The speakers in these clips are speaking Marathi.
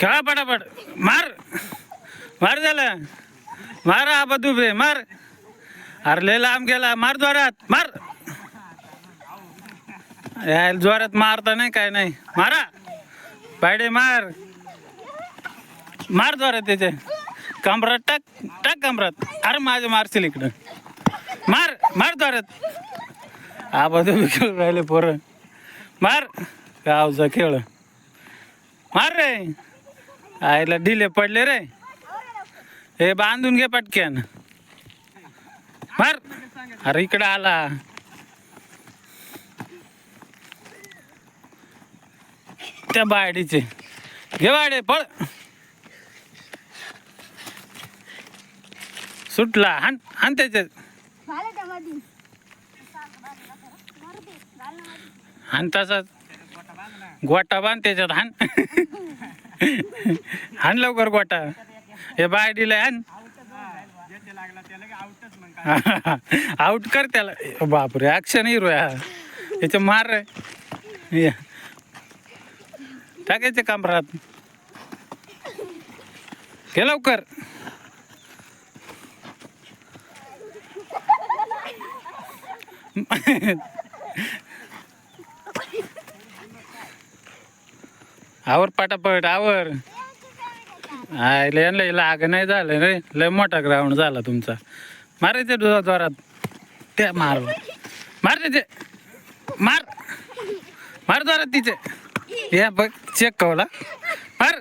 खेळा पटापट मार. मार झालं. मार आबा दुबे मार. अरे लांब गेला. मार जोरात. मार. यायला जोरात मारता नाही काय नाही. मारा. पायडे मार. मार जोरात त्याचे. कमरात टाक. टाक कमरात. अरे माझे मारशील इकडं. मार. मार जोरात. आबा खेळ राहिले पोरं. मार. गावचा खेळ. मार रे. आईला ढिले पडले रे. हे बांधून घे पटक्यान. मार. अरे इकडं आला. त्या बाडीचे घे बाडे पळ. सुटला. हान हान त्याच्यात. झालं तसाच. गोटा बांध त्याच्यात हान. आण लवकर गोटा. हे बाय दिलं हाण आउट कर त्याला. बापरे ऍक्शन हिरो याच मार रे. टाकायचं काम राहत हे लवकर. आवर पटापट आवर. आय लय लय लाग नाही झालं रे. लय मोठा ग्राउंड झाला तुमचा. मारायचे दो- जोरात. ते मार. मार त्याचे मार. मार जोरात तिचे या बघ चेक कवला. मार.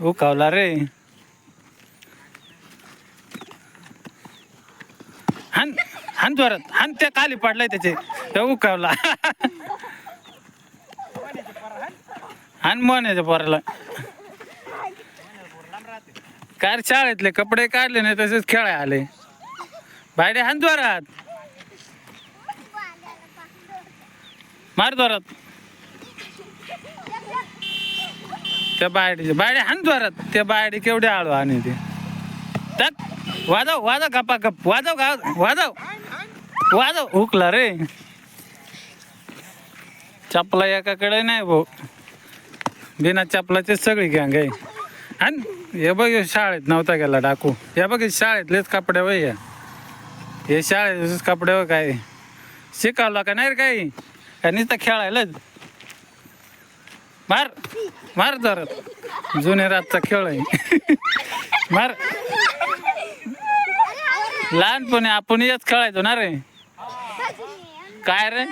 उकावला रे. हान हान जोरात. हान त्या खाली पडलाय त्याचे. उकावला. उकावला आहे त्या पोराला. काय शाळेतले कपडे काढले नाही तसेच खेळाय आले. बायडे हान जोरात. मार जोरात. त्या बायडीचे बायडे हान जोरात. त्या बायडी केवढे आळू आणि ते. त्यात वाजव वाजव गप्पा गप वाजव गा वाजव. वाजव. हुकला रे. चपला एकाकडे नाही भाऊ. बिना चपलाचे सगळी गँग आहे. आणि हे बघ शाळेत नव्हता गेला डाकू. हे बघ शाळेतलेच कपडे वय हे. हे शाळेतलेच कपडे व काय? शिकवला का नाही रे काही? का नुसतं खेळायलाच मार मार जरा. जुने रातचा खेळ आहे. मार. लहानपणी आपण येत खेळायचो ना रे. काय रे?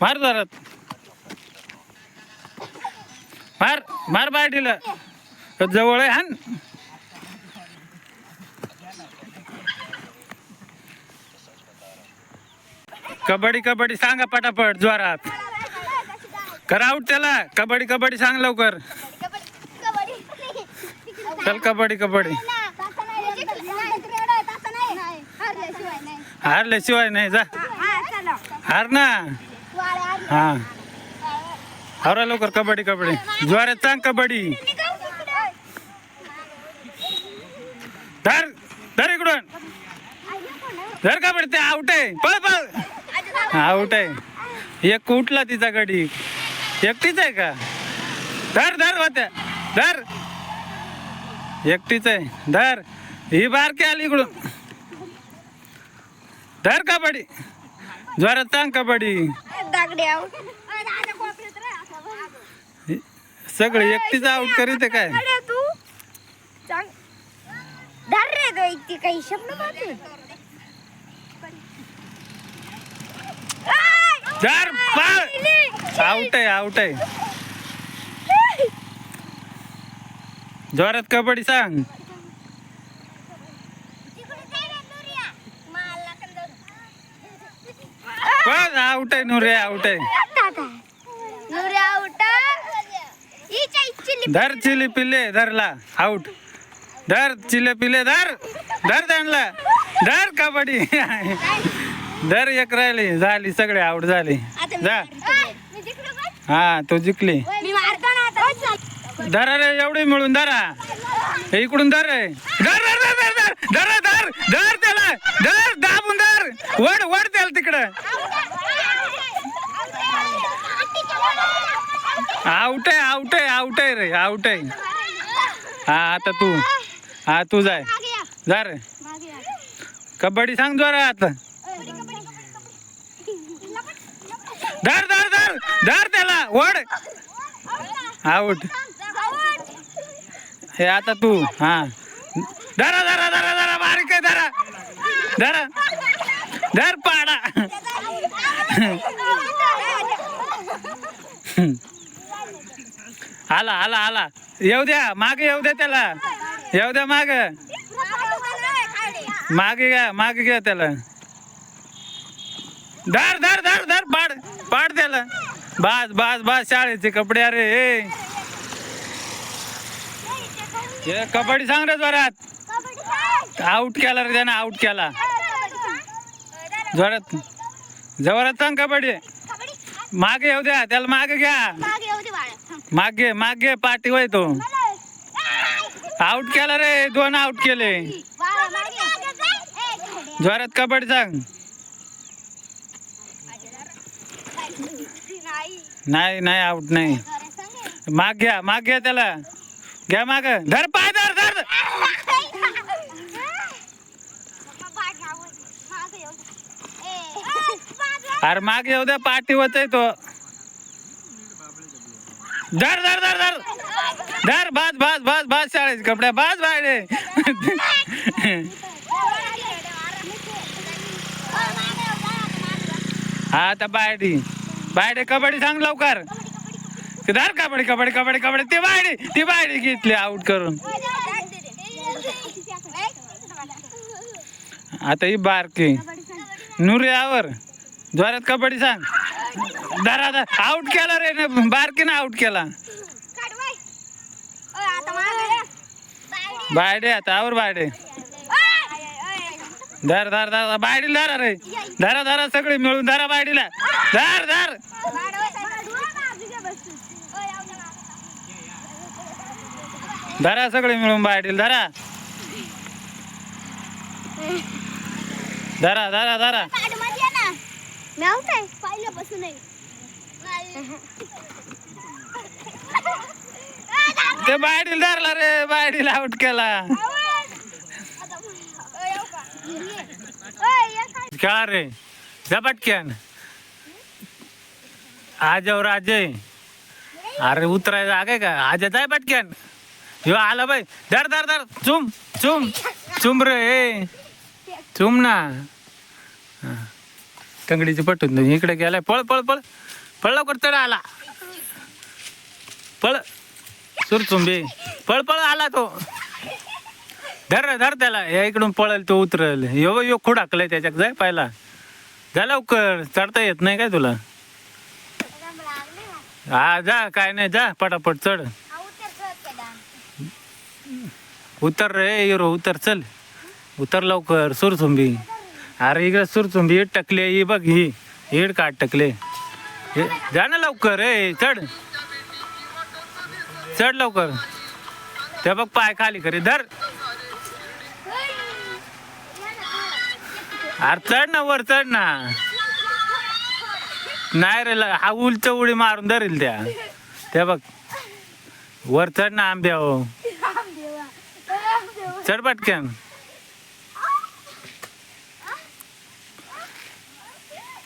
मार जरात मार मार पार्टीला जवळ आहे हान. कबड्डी कबड्डी सांगा पटापट जोरात. करा आउट त्याला. कबड्डी कबड्डी सांग लवकर. चल कबड्डी कबड्डी. हारल्याशिवाय नाही जा. हार ना. हा. हरा लवकर कबड्डी कबड्डी. ज्वारे चांग कबड्डी. धर धर इकडून. धर कबड्डी ते आउट आहे. पळ पळ. आउट आहे. एक कुठला तिचा गडी. एकटीच आहे का? धर धर होत्या. धर. एकटीच आहे. धर. ही बारकी आली इकडून. धर कबड्डी. जोरात चांग कबड्डी. सगळं एकटीच आउट करीत काय? तू? धर रे काही शब्द मारते आउट आहे आउट आहे. जोरात कबड्डी सांग. बस आउट आहे नुरे आउट आहे. धर चिले पिल्ले धरला. आउट धर चिले पिल्ले धर. धर त्यांना. धर कबड्डी. धर एक राहिली. झाली सगळे. आउट झाले. जा. हा तू जिंकली. मी मारतो ना आता. धरा रे एवढी मिळून धरा. हे इकडून धर रे. धर धर धर धर धर. धर धर. धर त्याला. धर दाबून धर. वड वड त्याला तिकडं. आउट आहे आउट आहे आउट आहे रे आउट आहे. हा आता तू. हा तू जाय. जा रे. कबड्डी सांग जोरा आता. धर धर धर. धर त्याला. ओढ. आउट हे आता तू. हा. धरा धरा धरा धरा. बारीक आहे धरा. धरा. धर पाडा. आला आला आला. येऊ द्या मागे येऊ द्या त्याला. येऊ द्या माग. मागे घ्या मागे घ्या त्याला. धर धर धर धर पाड पाड त्याला. बास बास बास शाळेचे कपडे अरे. हे कबड्डी सांग रे जोरात. आऊट केला रे त्यानं आऊट केला. जोरात. जोरात सांग कबड्डी. मागे येऊ द्या त्याला मागे घ्या. मागे मागे पाठी वय तो. आउट केला रे दोन आउट केले. जोरात कबड्डी सांग. नाही नाही आउट नाही. माग घ्या माग घ्या त्याला. घ्या माग. धर पाय धर धर. अरे माग येऊ द्या पाठी होत तो. धर धर धर धर. धर बाज बस बाज बाज शाळेचे कपडे. बाज बायडे हा आता बायडी बायडे कबड्डी सांग लवकर. धर कबड्डी कबड्डी कबड्डी कबड्डी. ती बायडी ती बायडी घेतली आउट करून. आता ही बारकी. नूर यावर ज्वारात कबड्डी सांग. धरा धर आउट केला रे बारकीनं आउट केला. बायडे आता आवर बायडे धर धर धर बायडी धरा रे. धरा धरा सगळे मिळून धरा बायडीला धर धर धरा सगळे मिळून बायडीला धरा धरा धरा धरा पहिल्यापासून ते बायडीला धरला रे बायडीला आउट केला. खेळा रे? झपाटक्यान आजवर अजय अरे उतरायचं आगे का? आज जाय पटक्यान ह्यो आला बाई. धर धर धर. चुम चुम चुम रे ए. चुम ना. टंगडीची पटून इकडे गेलाय. पळ पळ पळ. पळ लवकर चढ आला. पळ सुर पळ पळ आला तो. धर रे, धर त्याला. या इकडून पळल तो उतरल. यो यो खुडाकलाय त्याच्यात. जाय पाहिला जा लवकर. चढता येत नाही काय तुला? हा जा. काय नाही जा. पटापट चढ. उतर रे हिरो उतर. चल. उतर लवकर. सुरचुंबी अरे इकडे सुरचुंबी इट टकले ही बघ ही. इड काट टकले. जा ना लवकर रे चढ. चढ लवकर. ते बघ पाय खाली खरे धर. अरे चढ ना वर चढ ना. नाही रे हा उलच उडी मारून धरेल त्या. त्या बघ. वर चढ ना आंब्या हो. चढ पटकन.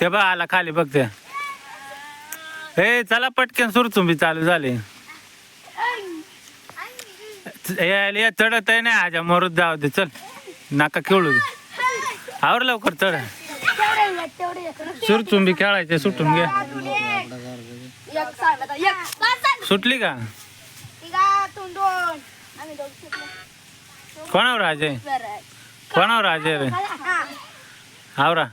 ते बघ आला खाली बघ त्या. ए चला पटकन सुरचुंबी चालू झाले. यायला या चढत आहे नाही आजा मरूत जाऊ दे चल. नाका खेळू दे. आवर लवकर चढ. सुरचुंबी खेळायचे सुटून घ्या सुटली का? कोणावर राजे? कोणावर राजे रे? आवरा.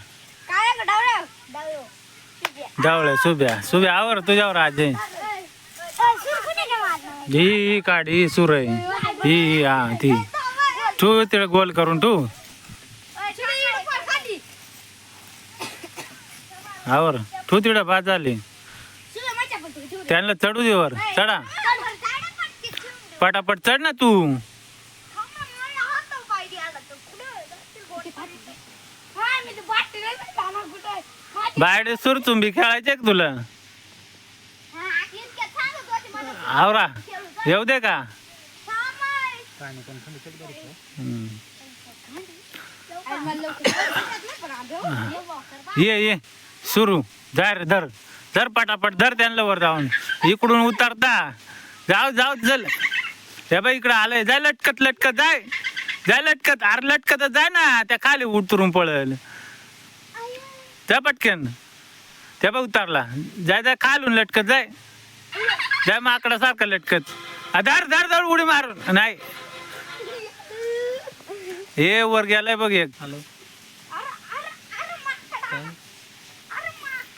डावळे सुब्या सुब्या आवर तुझ्यावर राजे ही काढ ही सुर आहे. ही ही ती. तू तिला गोल करून तू आवर. तू तिला बाद झाली. त्यांना चढू दे वर. चढा. पटापट चढ ना तू. बाहेर सुर चुंबी खेळायचे का तुला? आवरा. येऊ दे का? ये ये. सुरू. धर रे धर. धर पटापट. धर त्यांना वर जाऊन. इकडून उतरता. जाऊ जाऊ चल. हे बाई इकडं आलंय. जाय लटकत लटकत. जाय. जाय लटकत. अरे लटकत जाय ना. त्या खाली उतरून पळल. त्या पटकन. त्या बा उतरला. जाय जाय खालून लटकत जाय. जाय माकडा सारखं लटकत धर धर धर उडी मारून नाही. हे वर गेलाय बघ एक.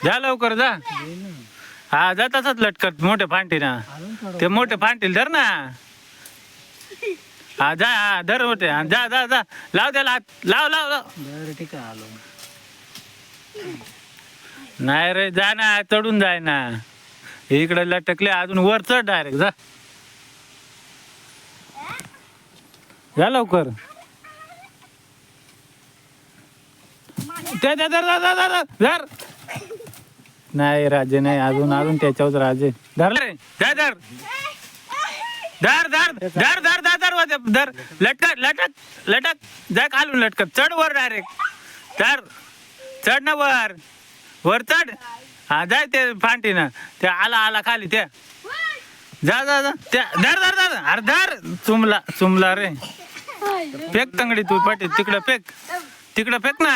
जा लवकर जा. हा जा तसंच लटकत मोठे फांटी ना ते मोठे फांटील धर ना. हा जा हा धर मोठे. जा जा जा. लाव त्याला हात. लाव लाव लाव. ठीक आहे आलो. नाही रे जा ना चढून जाय ना. इकडे लटकले अजून वर चढ डायरेक्ट जा. जा लवकर. त्या धर धर. नाही राजे नाही अजून अजून त्याच्यावर राजे. धर रे धर. धर धर धर धर धर धर धर. लटक लटक लटक. जा खालून लटकत. चढ वर डायरेक्ट धर. चढ ना वर. वर चढ. हा जाय ते फांटीनं. ते आला आला खाली त्या जा जा जा. त्या धर धर धर. अरे धर. चुमला चुमला रे. फेक तंगडी तू पाठी तिकडं फेक. तिकडं फेक ना.